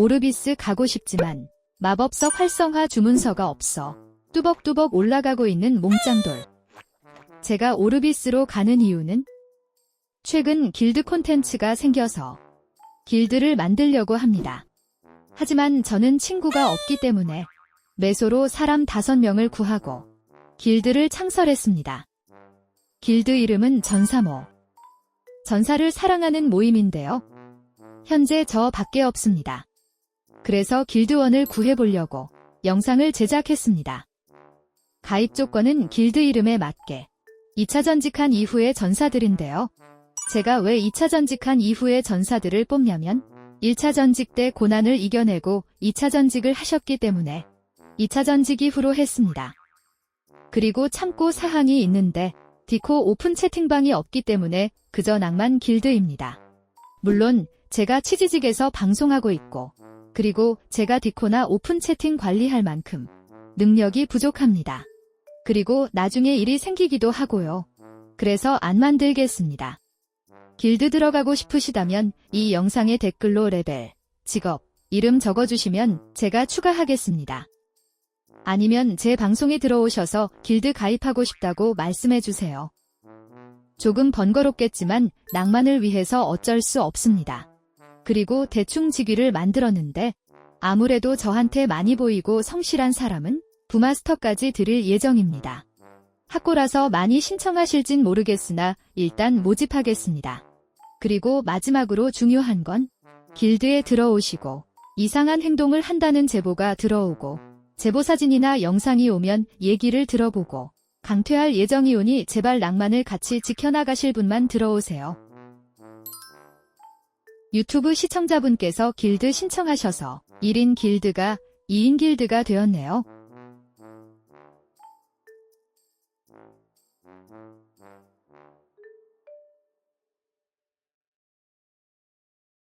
오르비스 가고 싶지만 마법석 활성화 주문서가 없어 뚜벅뚜벅 올라가고 있는 몽짱돌. 제가 오르비스로 가는 이유는 최근 길드 콘텐츠가 생겨서 길드를 만들려고 합니다. 하지만 저는 친구가 없기 때문에 매소로 사람 5명을 구하고 길드를 창설했습니다. 길드 이름은 전사모. 전사를 사랑하는 모임인데요. 현재 저 밖에 없습니다. 그래서 길드원을 구해보려고 영상을 제작했습니다. 가입 조건은 길드 이름에 맞게 2차 전직한 이후의 전사들인데요. 제가 왜 2차 전직한 이후의 전사들을 뽑냐면 1차 전직 때 고난을 이겨내고 2차 전직을 하셨기 때문에 2차 전직 이후로 했습니다. 그리고 참고 사항이 있는데 디코 오픈 채팅방이 없기 때문에 그저 낭만 길드입니다. 물론 제가 치지직에서 방송하고 있고 그리고 제가 디코나 오픈 채팅 관리할 만큼 능력이 부족합니다. 그리고 나중에 일이 생기기도 하고요. 그래서 안 만들겠습니다. 길드 들어가고 싶으시다면 이 영상의 댓글로 레벨, 직업, 이름 적어주시면 제가 추가하겠습니다. 아니면 제 방송에 들어오셔서 길드 가입하고 싶다고 말씀해주세요. 조금 번거롭겠지만 낭만을 위해서 어쩔 수 없습니다. 그리고 대충 직위를 만들었는데 아무래도 저한테 많이 보이고 성실한 사람은 부마스터까지 드릴 예정입니다. 학고라서 많이 신청하실진 모르겠으나 일단 모집하겠습니다. 그리고 마지막으로 중요한 건 길드에 들어오시고 이상한 행동을 한다는 제보가 들어오고 제보 사진이나 영상이 오면 얘기를 들어보고 강퇴할 예정이오니 제발 낭만을 같이 지켜나가실 분만 들어오세요. 유튜브 시청자분께서 길드 신청하셔서 1인 길드가 2인 길드가 되었네요.